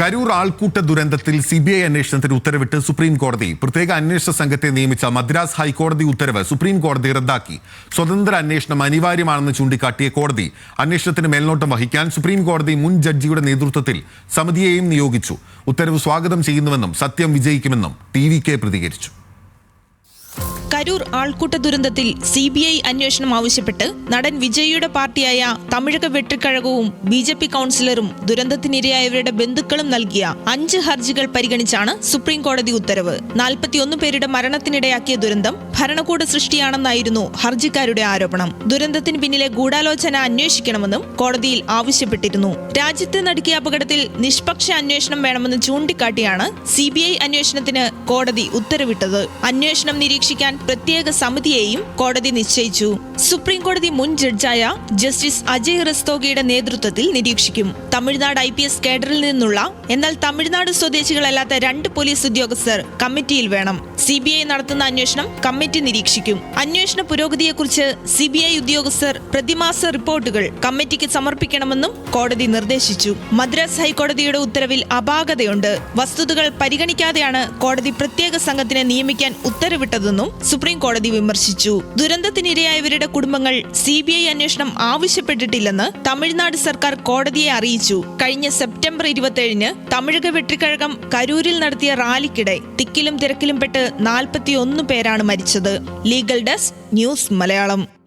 കരൂർ ആൾക്കൂട്ട ദുരന്തത്തിൽ C B I അന്വേഷണത്തിന് ഉത്തരവിട്ട് സുപ്രീം കോടതി. പ്രത്യേക അന്വേഷണ സംഘത്തെ നിയമിച്ച മദ്രാസ് ഹൈക്കോടതി ഉത്തരവ് സുപ്രീം കോടതി റദ്ദാക്കി. സ്വതന്ത്ര അന്വേഷണം അനിവാര്യമാണെന്ന് ചൂണ്ടിക്കാട്ടിയ കോടതി അന്വേഷണത്തിന് മേൽനോട്ടം വഹിക്കാൻ സുപ്രീം കോടതി മുൻ ജഡ്ജിയുടെ നേതൃത്വത്തിൽ സമിതിയെയും നിയോഗിച്ചു. ഉത്തരവ് സ്വാഗതം ചെയ്യുന്നുവെന്നും സത്യം വിജയിക്കുമെന്നും ടി വി കെ പ്രതികരിച്ചു. കരൂർ ആൾക്കൂട്ട ദുരന്തത്തിൽ സി ബി ഐ അന്വേഷണം ആവശ്യപ്പെട്ട് നടൻ വിജയിയുടെ പാർട്ടിയായ തമിഴക വെട്ടിക്കഴകവും ബി ജെ പി കൗൺസിലറും ദുരന്തത്തിനിരയായവരുടെ ബന്ധുക്കളും നൽകിയ അഞ്ച് ഹർജികൾ പരിഗണിച്ചാണ് സുപ്രീം കോടതി ഉത്തരവ്. നാൽപ്പത്തിയൊന്ന് പേരുടെ മരണത്തിനിടയാക്കിയ ദുരന്തം ഭരണകൂട സൃഷ്ടിയാണെന്നായിരുന്നു ഹർജിക്കാരുടെ ആരോപണം. ദുരന്തത്തിന് പിന്നിലെ ഗൂഢാലോചന അന്വേഷിക്കണമെന്നും കോടതിയിൽ ആവശ്യപ്പെട്ടിരുന്നു. രാജ്യത്ത് നടുക്കിയ അപകടത്തിൽ നിഷ്പക്ഷ അന്വേഷണം വേണമെന്ന് ചൂണ്ടിക്കാട്ടിയാണ് സി ബി ഐ അന്വേഷണത്തിന് കോടതി ഉത്തരവിട്ടത്. അന്വേഷണം നിരീക്ഷിക്കാൻ പ്രത്യേക സമിതിയെയും കോടതി നിശ്ചയിച്ചു. സുപ്രീം കോടതി മുൻ ജഡ്ജായ ജസ്റ്റിസ് അജയ് റസ്തോഗിയുടെ നേതൃത്വത്തിൽ നിരീക്ഷിക്കും. തമിഴ്നാട് ഐ പി എസ് കേഡറിൽ നിന്നുള്ള എന്നാൽ തമിഴ്നാട് സ്വദേശികളല്ലാത്ത രണ്ട് പോലീസ് ഉദ്യോഗസ്ഥർ കമ്മിറ്റിയിൽ വേണം. സി ബി ഐ നടത്തുന്ന അന്വേഷണം കമ്മിറ്റി നിരീക്ഷിക്കും. അന്വേഷണ പുരോഗതിയെക്കുറിച്ച് സി ബി ഐ ഉദ്യോഗസ്ഥർ പ്രതിമാസ റിപ്പോർട്ടുകൾ കമ്മിറ്റിക്ക് സമർപ്പിക്കണമെന്നും കോടതി നിർദ്ദേശിച്ചു. മദ്രാസ് ഹൈക്കോടതിയുടെ ഉത്തരവിൽ അപാകതയുണ്ട്. വസ്തുതകൾ പരിഗണിക്കാതെയാണ് കോടതി പ്രത്യേക സംഘത്തിനെ നിയമിക്കാൻ ഉത്തരവിട്ടതെന്നും സുപ്രീം കോടതി വിമർശിച്ചു. ദുരന്തത്തിനിരയായവരുടെ കുടുംബങ്ങൾ സി ബി ഐ അന്വേഷണം ആവശ്യപ്പെട്ടിട്ടില്ലെന്ന് തമിഴ്നാട് സർക്കാർ കോടതിയെ അറിയിച്ചു. കഴിഞ്ഞ സെപ്റ്റംബർ ഇരുപത്തിയേഴിന് തമിഴക വെട്ടിക്കഴകം കരൂരിൽ നടത്തിയ റാലിക്കിടെ തിക്കിലും തിരക്കിലും പെട്ട് നാൽപ്പത്തിയൊന്ന് പേരാണ് മരിച്ചത്. Legal desk news Malayalam.